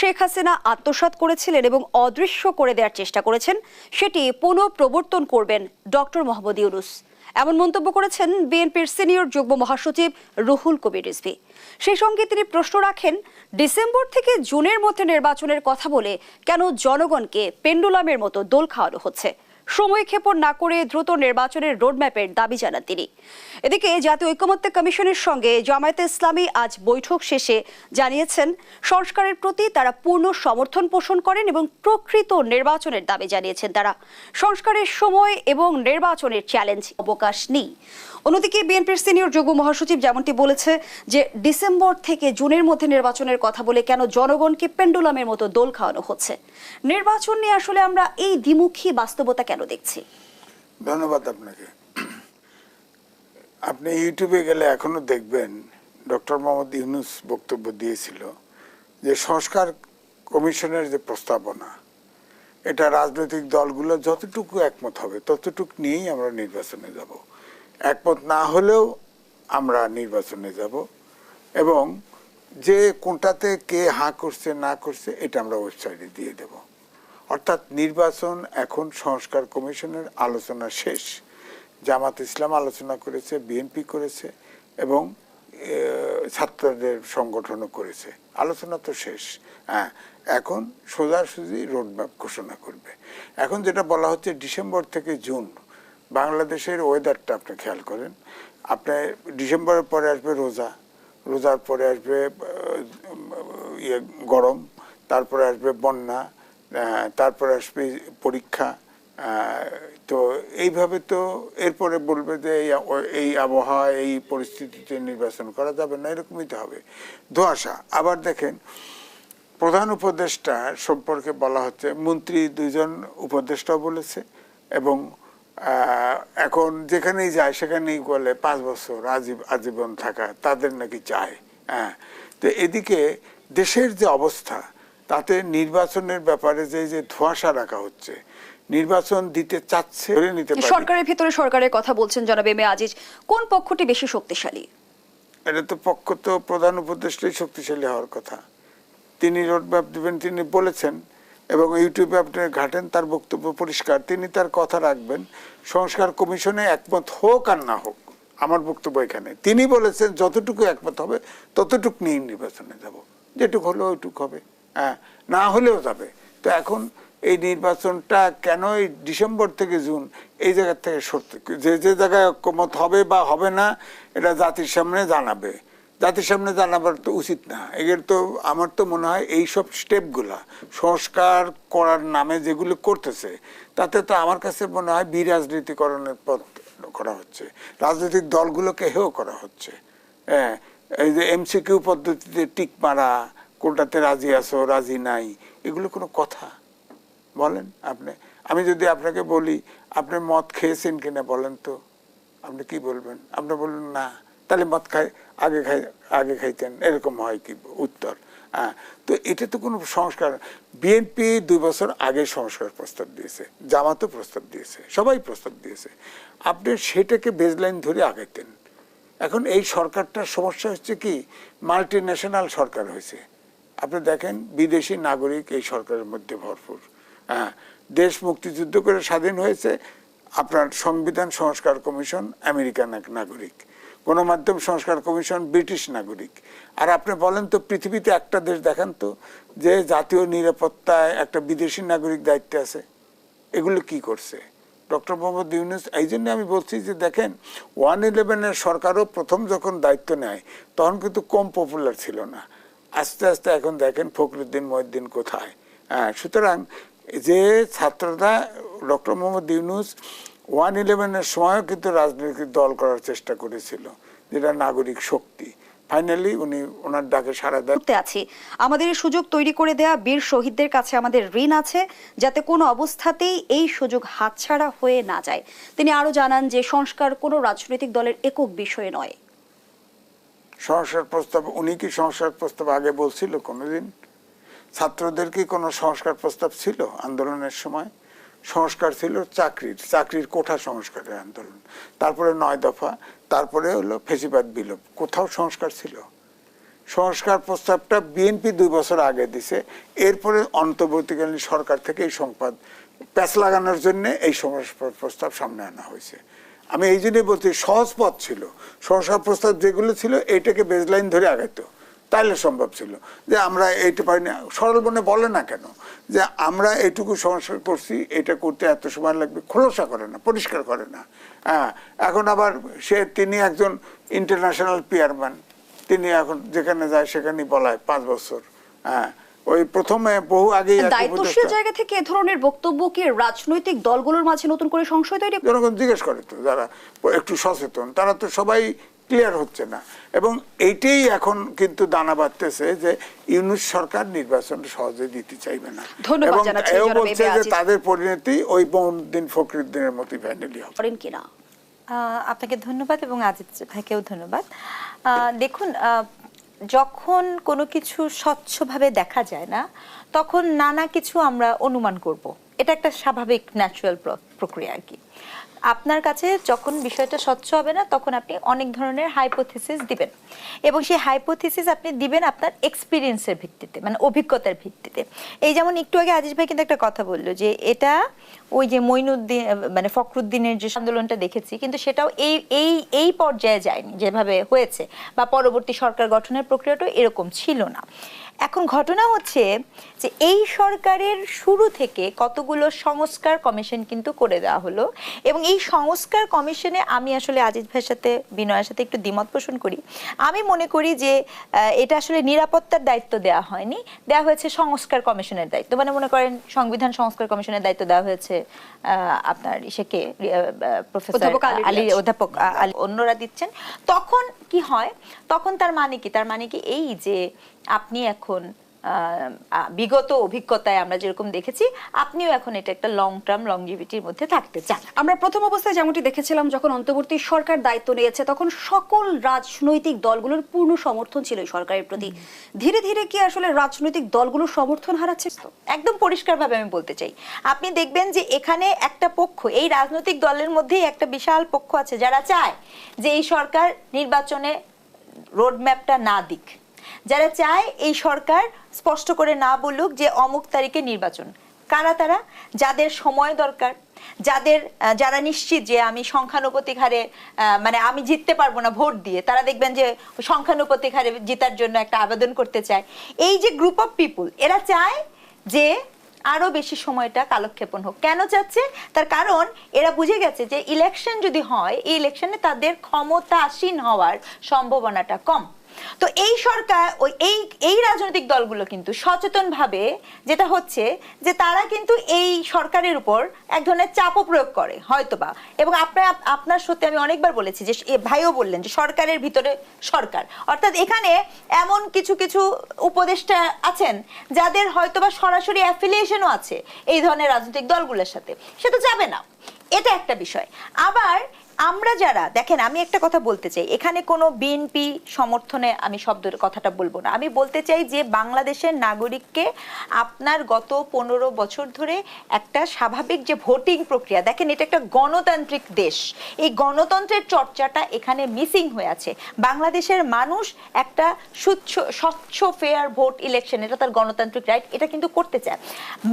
শেখ হাসিনা আত্মসাত করেছিলেন এবং অদৃশ্য করে দেওয়ার চেষ্টা করেছেন, সেটি পুনঃপ্রবর্তন করবেন ডক্টর মোহাম্মদ ইউনুস। এমন মন্তব্য করেছেন বিএনপির সিনিয়র যুগ্ম মহাসচিব রুহুল কবির রিজভি। সেই সঙ্গে তিনি প্রশ্ন রাখেন, ডিসেম্বর থেকে জুনের মধ্যে নির্বাচনের কথা বলে কেন জনগণকে পেন্ডুলামের মতো দোল খাওয়ানো হচ্ছে? সময় ক্ষেপণ না করে দ্রুত নির্বাচনের রোডম্যাপের দাবি জানান তিনি। এদিকে জাতীয় ঐক্যমত্য কমিশনের সঙ্গে জামায়াতে ইসলামী আজ বৈঠক শেষে জানিয়েছেন সংস্কারের প্রতি তারা পূর্ণ সমর্থন পোষণ করেন এবং প্রকৃত নির্বাচনের দাবি জানিয়েছেন তারা। সংস্কারের সময় এবং নির্বাচনের চ্যালেঞ্জ অবকাশ নেই। অন্যদিকে বিএনপির সিনিয়র যুগ্ম মহাসচিব যেমনটি বলেছে যে ডিসেম্বর থেকে জুনের মধ্যে নির্বাচনের কথা বলে কেন জনগণকে পেন্ডুলামের মতো দোল খাওয়ানো হচ্ছে। নির্বাচন নিয়ে আসলে আমরা এই দ্বিমুখী বাস্তবতা কেন দেখছি? ধন্যবাদ আপনাকে। আপনি ইউটিউবে গেলে এখনও দেখবেন ডক্টর মোহাম্মদ ইউনুস বক্তব্য দিয়েছিল যে সংস্কার কমিশনের যে প্রস্তাবনা, এটা রাজনৈতিক দলগুলো যতটুকু একমত হবে ততটুকু নিয়েই আমরা নির্বাচনে যাব। একমত না হলেও আমরা নির্বাচনে যাব এবং যে কোনটাতে কে হাঁ করছে, না করছে, এটা আমরা ওয়েবসাইটে দিয়ে দেব। অর্থাৎ নির্বাচন এখন সংস্কার কমিশনের আলোচনা শেষ। জামাত ইসলাম আলোচনা করেছে, বিএনপি করেছে এবং ছাত্রদের সংগঠনও করেছে। আলোচনা তো শেষ। হ্যাঁ এখন সোজাসুজি রোডম্যাপ ঘোষণা করবে। এখন যেটা বলা হচ্ছে ডিসেম্বর থেকে জুন। বাংলাদেশের ওয়েদারটা আপনি খেয়াল করেন। আপনার ডিসেম্বরের পরে আসবে রোজা, রোজার পরে আসবে ইয়ে গরম, তারপরে আসবে বন্যা তারপরে আসবে পরীক্ষা তো এইভাবে তো এরপরে বলবে যে এই আবহাওয়া, এই পরিস্থিতিতে নির্বাচন করা যাবে না, এরকমই তো হবে। ধোঁয়াশা, আবার দেখেন, প্রধান উপদেষ্টা সম্পর্কে বলা হচ্ছে, মন্ত্রী দুজন উপদেষ্টাও বলেছে এবং এখন যেখানেই যায় সেখানেই বলে পাঁচ বছর আজীব আজীবন থাকা তাদের নাকি চায় হ্যাঁ। তো এদিকে দেশের যে অবস্থা তাতে নির্বাচনের ব্যাপারে যে যে ধোঁয়াশা রাখা হচ্ছে নির্বাচন দিতে চাচ্ছে ধরে নিতে পারি। সরকারের ভিতরে সরকারের কথা বলছেন জনাব এম এ আজিজ। কোন পক্ষটি বেশি শক্তিশালী? এটা তো পক্ষ তো প্রধান উপদেষ্টাই শক্তিশালী হওয়ার কথা। তিনি রোডম্যাপ দেবেন তিনি বলেছেন এবং ইউটিউবে আপনি ঘাটেন, তার বক্তব্য পরিষ্কার। তিনি তার কথা রাখবেন, সংস্কার কমিশনে একমত হোক আর না হোক, আমার বক্তব্য এখানে। তিনি বলেছেন, যতটুকু একমত হবে, ততটুকু নিয়ে নির্বাচনে যাব। যেটুক হলো ওইটুক হবে। হ্যাঁ না হলেও যাবে। তো এখন এই নির্বাচনটা কেন এই ডিসেম্বর থেকে জুন, এই জায়গার থেকে সরতে যে যে জায়গায় ঐক্যমত হবে বা হবে না, এটা জাতির সামনে জানাবে। জাতির সামনে জানাবার তো উচিত না। এর তো আমার তো মনে হয় এই সব স্টেপগুলা সংস্কার করার নামে যেগুলো করতেছে, তাতে তো আমার কাছে মনে হয় বিরাজনীতিকরণের পথ করা হচ্ছে। রাজনৈতিক দলগুলোকে হেও করা হচ্ছে। হ্যাঁ এই যে এমসিকিউ পদ্ধতিতে টিক মারা, কোনটাতে রাজি আছো, রাজি নাই, এগুলো কোনো কথা? বলেন আপনি। আমি যদি আপনাকে বলি, আপনি মদ খেয়েছেন কিনা বলেন তো? আপনি কি বলবেন? আপনি বলবেন না। তাহলে মদ খাই আগে খাই, আগে খাইতেন, এরকম হয় কি উত্তর হ্যাঁ। তো এটা তো কোনো সংস্কার বিএনপি দুই বছর আগে সংস্কার প্রস্তাব দিয়েছে, জামাতও প্রস্তাব দিয়েছে, সবাই প্রস্তাব দিয়েছে। আপনি সেটাকে বেজলাইন ধরে আগাইতেন। এখন এই সরকারটার সমস্যা হচ্ছে কি মাল্টি ন্যাশনাল সরকার হয়েছে। আপনি দেখেন, বিদেশি নাগরিক এই সরকারের মধ্যে ভরপুর হ্যাঁ। দেশ মুক্তিযুদ্ধ করে স্বাধীন হয়েছে, আপনার সংবিধান সংস্কার কমিশন আমেরিকান এক নাগরিক। গণমাধ্যম সংস্কার কমিশন ব্রিটিশ নাগরিক। আর আপনি বলেন তো, পৃথিবীতে একটা দেশ দেখান তো, যে জাতীয় নিরাপত্তায় একটা বিদেশি নাগরিক দায়িত্বে আছে, এগুলো কি করছে? ডক্টর মোহাম্মদ ইউনুস, এই জন্য আমি বলছি যে দেখেন, ওয়ান ইলেভেনের সরকারও প্রথম যখন দায়িত্ব নেয়, তখন কিন্তু কম পপুলার ছিল না। আস্তে আস্তে এখন দেখেন ফখরুদ্দিন মহিউদ্দিন কোথায়। হ্যাঁ সুতরাং যে ছাত্ররা, ডক্টর মোহাম্মদ ইউনুস ওয়ান ইলেভেনের সময়ও কিন্তু রাজনৈতিক দল করার চেষ্টা করেছিল যেটা নাগরিক শক্তি। ফাইনালি উনি ওনার ডাকে সাড়া দেন। আছি। আমাদের সুযোগ তৈরি করে দেয়া বীর শহীদদের কাছে আমাদের ঋণ আছে যাতে কোনো অবস্থাতেই এই সুযোগ হাতছাড়া হয়ে না যায়। তিনি আরও জানান যে সংস্কার কোনো রাজনৈতিক দলের একক বিষয় নয়। সংস্কার প্রস্তাব উনি কি সংস্কার প্রস্তাব আগে বলছিল কোনোদিন? ছাত্রদের কি কোনো সংস্কার প্রস্তাব ছিল আন্দোলনের সময়? সংস্কার ছিল চাকরির চাকরির কোঠা সংস্কারের আন্দোলন। তারপরে নয় দফা, তারপরে হলো ফেসিবাদ বিলোপ। কোথাও সংস্কার ছিল। সংস্কার প্রস্তাবটা বিএনপি দুই বছর আগে দিছে। এরপরে অন্তর্বর্তীকালীন সরকার থেকে এই সংবাদ, প্যাচ লাগানোর জন্য এই সংস্কার প্রস্তাব সামনে আনা হয়েছে। আমি এই জন্যই বলছি, সহজ পথ ছিল। সংস্কার প্রস্তাব যেগুলো ছিল এইটাকে বেজলাইন ধরে আগাইতো। তাইলে সম্ভব ছিল। যে আমরা এইটা পারিনি। সরল মনে বলে না কেন? যে আমরা এইটুকু সংস্কার করছি এটা করতে এত সময় লাগবে খোলসা করে না পরিষ্কার করে না। হ্যাঁ এখন আবার সে তিনি একজন ইন্টারন্যাশনাল পিয়ারম্যান তিনি এখন যেখানে যায় সেখানেই বলায় পাঁচ বছর। হ্যাঁ ওই প্রথমে বহু আগে দায়িত্বশীল জায়গা থেকে এ ধরনের বক্তব্য কি রাজনৈতিক দলগুলোর মাঝে নতুন করে সংশয় তৈরি? জনগণ জিজ্ঞেস করে তো যারা একটু সচেতন তারা তো সবাই ক্লিয়ার হচ্ছে না। এবং এইটাই এখন কিন্তু দানা বাঁধতেছে যে ইউনুস সরকার নির্বাচন সহজে দিতে চাইবে না। এবং এও বলছে যে তাদের পরিণতি ওই দিন ফখরুদ্দিনের মতোই ভ্যান্ডেলি হবে। কিনা আপনাকে ধন্যবাদ এবং আজিত ভাইকেও ধন্যবাদ। আহ, দেখুন আহ, যখন কোনো কিছু স্বচ্ছভাবে দেখা যায় না তখন নানা কিছু আমরা অনুমান করব। এটা একটা স্বাভাবিক ন্যাচারাল প্রক্রিয়া আর কি। আপনার কাছে যখন বিষয়টা স্বচ্ছ হবে না, তখন আপনি অনেক ধরনের হাইপোথিসিস দিবেন। এবং সেই হাইপোথিসিস আপনি দিবেন আপনার এক্সপিরিয়েন্সের ভিত্তিতে মানে অভিজ্ঞতার ভিত্তিতে। এই যেমন একটু আগে আজিজ ভাই কিন্তু একটা কথা বলল যে, এটা ওই যে মইনুদ্দিন মানে ফখরুদ্দিনের যে আন্দোলনটা দেখেছি, কিন্তু সেটাও এই এই এই পর্যায়ে যায়নি, যেভাবে হয়েছে, বা পরবর্তী সরকার গঠনের প্রক্রিয়াটাও এরকম ছিল না। এখন ঘটনা হচ্ছে যে এই সরকারের শুরু থেকে কতগুলো সংস্কার কমিশন কিন্তু করে দেওয়া হলো। এবং এই সংস্কার কমিশনে আমি আসলে আজিজ ভাইয়ের সাথে বিনয়ের সাথে একটু দ্বিমত পোষণ করি। আমি মনে করি যে এটা আসলে নিরাপত্তার দায়িত্ব দেওয়া হয়নি। দেওয়া হয়েছে সংস্কার কমিশনের দায়িত্ব। মানে মনে করেন সংবিধান সংস্কার কমিশনের দায়িত্ব দেওয়া হয়েছে আহ, আপনার ইসেকে প্রফেসর অধ্যাপক আলী অধ্যাপক আলী অন্যরা দিচ্ছেন। তখন কি হয়? তখন তার মানে কি? তার মানে কি এই যে আপনি এখন বিগত অভিজ্ঞতায় আমরা যেরকম দেখেছি আপনিও এখন এটা একটা লং টার্ম লংজিভিটির মধ্যে থাকতে চান। আমরা প্রথম অবস্থায় যেমনটি দেখেছিলাম যখন অন্তর্বর্তী সরকার দায়িত্ব নিয়েছে তখন সকল রাজনৈতিক দলগুলোর পূর্ণ সমর্থন ছিল সরকারের প্রতি। ধীরে ধীরে কি আসলে রাজনৈতিক দলগুলোর সমর্থন হারাচ্ছে? তো একদম পরিষ্কারভাবে আমি বলতে চাই। আপনি দেখবেন যে এখানে একটা পক্ষ এই রাজনৈতিক দলের মধ্যেই একটা বিশাল পক্ষ আছে যারা চায় যে এই সরকার নির্বাচনে রোডম্যাপটা না দিক। যারা চায় এই সরকার স্পষ্ট করে না বলুক যে অমুক তারিখে নির্বাচন। কারা তারা? যাদের সময় দরকার, যাদের যারা নিশ্চিত যে আমি সংখ্যানুপাতিক হারে মানে আমি জিততে পারব না ভোট দিয়ে, তারা দেখবেন যে সংখ্যানুপাতিক হারে জেতার জন্য একটা আবেদন করতে চায়। এই যে গ্রুপ অফ পিপুল এরা চায় যে আরও বেশি সময়টা কালক্ষেপণ হোক। কেন চাচ্ছে? তার কারণ এরা বুঝে গেছে যে ইলেকশন যদি হয়, এই ইলেকশনে তাদের ক্ষমতাসীন হওয়ার সম্ভাবনাটা কম। তো এই সরকার, ওই এই এই রাজনৈতিক দলগুলো কিন্তু সচেতনভাবে যেটা হচ্ছে যে তারা কিন্তু এই সরকারের উপর এক ধরনের চাপও প্রয়োগ করে, হয়তোবা। এবং আপনার আপনার সত্যি আমি অনেকবার বলেছি যে ভাইও বললেন যে সরকারের ভিতরে সরকার। অর্থাৎ এখানে এমন কিছু কিছু উপদেষ্টা আছেন যাদের হয়তোবা সরাসরি অ্যাফিলিয়েশনও আছে এই ধরনের রাজনৈতিক দলগুলোর সাথে। সে তো যাবে না। এটা একটা বিষয়। আবার আমরা যারা, দেখেন আমি একটা কথা বলতে চাই, এখানে কোনো বিএনপি সমর্থনে আমি শব্দের কথাটা বলব না। আমি বলতে চাই যে বাংলাদেশের নাগরিককে আপনার গত পনেরো বছর ধরে একটা স্বাভাবিক যে ভোটিং প্রক্রিয়া, দেখেন এটা একটা গণতান্ত্রিক দেশ, এই গণতন্ত্রের চর্চাটা এখানে মিসিং হয়ে আছে। বাংলাদেশের মানুষ একটা সুচ্ছ, স্বচ্ছ ফেয়ার ভোট ইলেকশন এটা তার গণতান্ত্রিক রাইট এটা কিন্তু করতে চায়।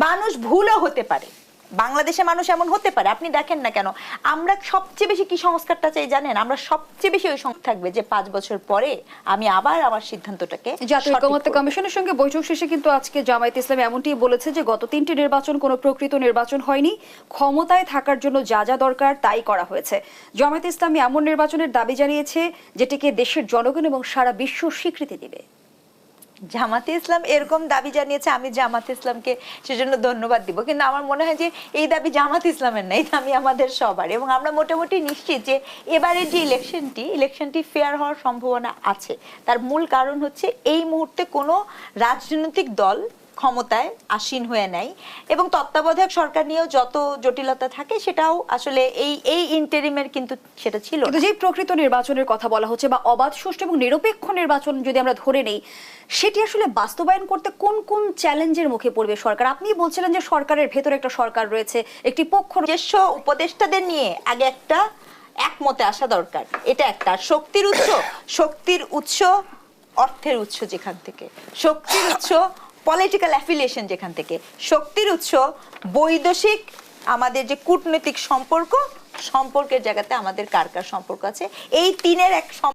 মানুষ ভুলও হতে পারে। বাংলাদেশে মানুষ এমন হতে পারে আপনি দেখেন না কেন? আমরা সবচেয়ে বেশি কি সংস্কারটা চাই জানেন? আমরা সবচেয়ে বেশি ওই সংস্কার থাকবে যে পাঁচ বছর পরে আমি আবার আমার সিদ্ধান্তটাকে জাতীয় করব। কমিশনের সঙ্গে বৈঠক শেষে কিন্তু আজকে জামায়াত ইসলাম এমনটি বলেছে যে গত তিনটি নির্বাচন কোনো প্রকৃত নির্বাচন হয়নি। ক্ষমতায় থাকার জন্য যা যা দরকার তাই করা হয়েছে। জামায়াত ইসলামী এমন নির্বাচনের দাবি জানিয়েছে যেটিকে দেশের জনগণ এবং সারা বিশ্ব স্বীকৃতি দেবে। জামাতে ইসলাম এরকম দাবি জানিয়েছে, আমি জামাতে ইসলামকে সেজন্য ধন্যবাদ দিব। কিন্তু আমার মনে হয় যে এই দাবি জামাত ইসলামের নাই এই দাবি আমাদের সবার। এবং আমরা মোটামুটি নিশ্চিত যে এবারের যে ইলেকশনটি ইলেকশনটি ফেয়ার হওয়ার সম্ভাবনা আছে। তার মূল কারণ হচ্ছে এই মুহূর্তে কোনো রাজনৈতিক দল ক্ষমতায় আসীন হয়ে নেয় এবং তত্ত্বাবধায়ক সরকার নিয়েও যত জটিলতা থাকে সেটাও আসলে এই এই ইন্টারিমের কিন্তু সেটা ছিল। কিন্তু যে প্রকৃত নির্বাচনের কথা বলা হচ্ছে বা অবাধ সুষ্ঠু এবং নিরপেক্ষ নির্বাচন যদি আমরা ধরে নেই সেটি আসলে বাস্তবায়ন করতে কোন কোন চ্যালেঞ্জের মুখে পড়বে সরকার আপনি বলছিলেন যে সরকারের ভেতরে একটা সরকার রয়েছে একটি পক্ষ। নিজস্ব উপদেষ্টাদের নিয়ে আগে একটা একমতে আসা দরকার এটা একটা শক্তির উৎস শক্তির উৎস অর্থের উৎস যেখান থেকে শক্তির উৎস পলিটিক্যাল অ্যাফিলিয়েশন যেখান থেকে। শক্তির উৎস, বৈদেশিক আমাদের যে কূটনৈতিক সম্পর্ক, সম্পর্কের জায়গাতে আমাদের কার কার সম্পর্ক আছে। এই তিনের এক